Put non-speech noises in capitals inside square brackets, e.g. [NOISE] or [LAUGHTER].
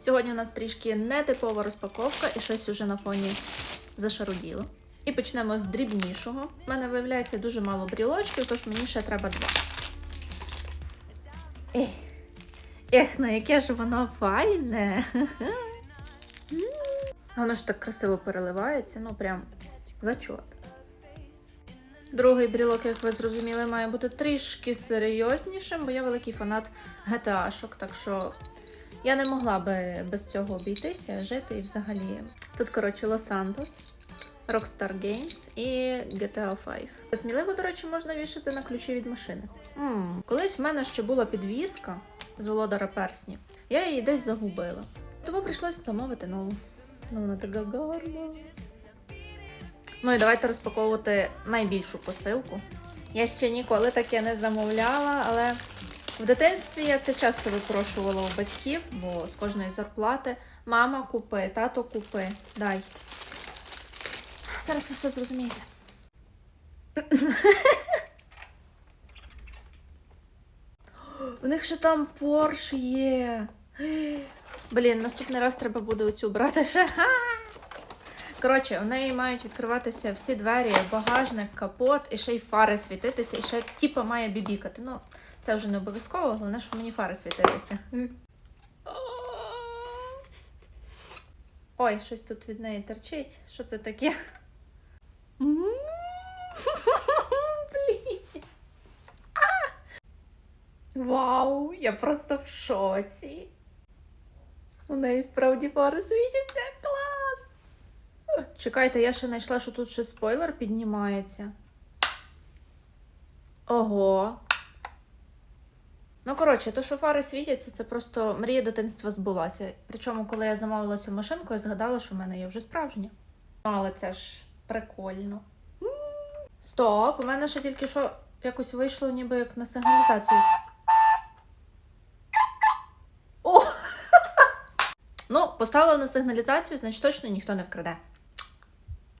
Сьогодні у нас трішки нетипова розпаковка і щось уже на фоні зашаруділо. І почнемо з дрібнішого. У мене виявляється дуже мало брілочків, тож мені ще треба два. Ех, ех, ну яке ж воно файне. [LAUGHS] Воно ж так красиво переливається, ну прям зачот. Другий брілок, як ви зрозуміли, має бути трішки серйознішим, бо я великий фанат GTA-шок, так що я не могла би без цього обійтися, жити і взагалі. Тут, коротше, Лос-Сантос, Rockstar Games і GTA 5. Сміливо, до речі, можна вішати на ключі від машини. м Колись в мене ще була підвіска з володара перснів. Я її десь загубила. Тому прийшлося замовити нову. Ну, вона така гарна. Ну і давайте розпаковувати найбільшу посилку. Я ще ніколи таке не замовляла, але в дитинстві я це часто випрошувала у батьків, бо з кожної зарплати мама купи, тато купи, дай. Зараз ви все зрозумієте. У них ще там Порш є. Блін, наступний раз треба буде оцю брати ще. Коротше, у неї мають відкриватися всі двері, багажник, капот, і ще й фари світитися, і ще типа має бібікати. Ну, це вже не обов'язково, головне, щоб мені фари світилися. Ой, щось тут від неї терчить. Що це таке? Вау, я просто в шоці. У неї справді фари світяться. Клас! Чекайте, я ще знайшла, що тут ще спойлер піднімається. Ого. Ну, коротше, то, що фари світяться, це просто мрія дитинства збулася. Причому, коли я замовила цю машинку, я згадала, що в мене є вже справжня. Ну, але це ж прикольно. Стоп, у мене ще тільки що якось вийшло, ніби як на сигналізацію. О! [LAUGHS] Ну, поставила на сигналізацію, значить точно ніхто не вкраде.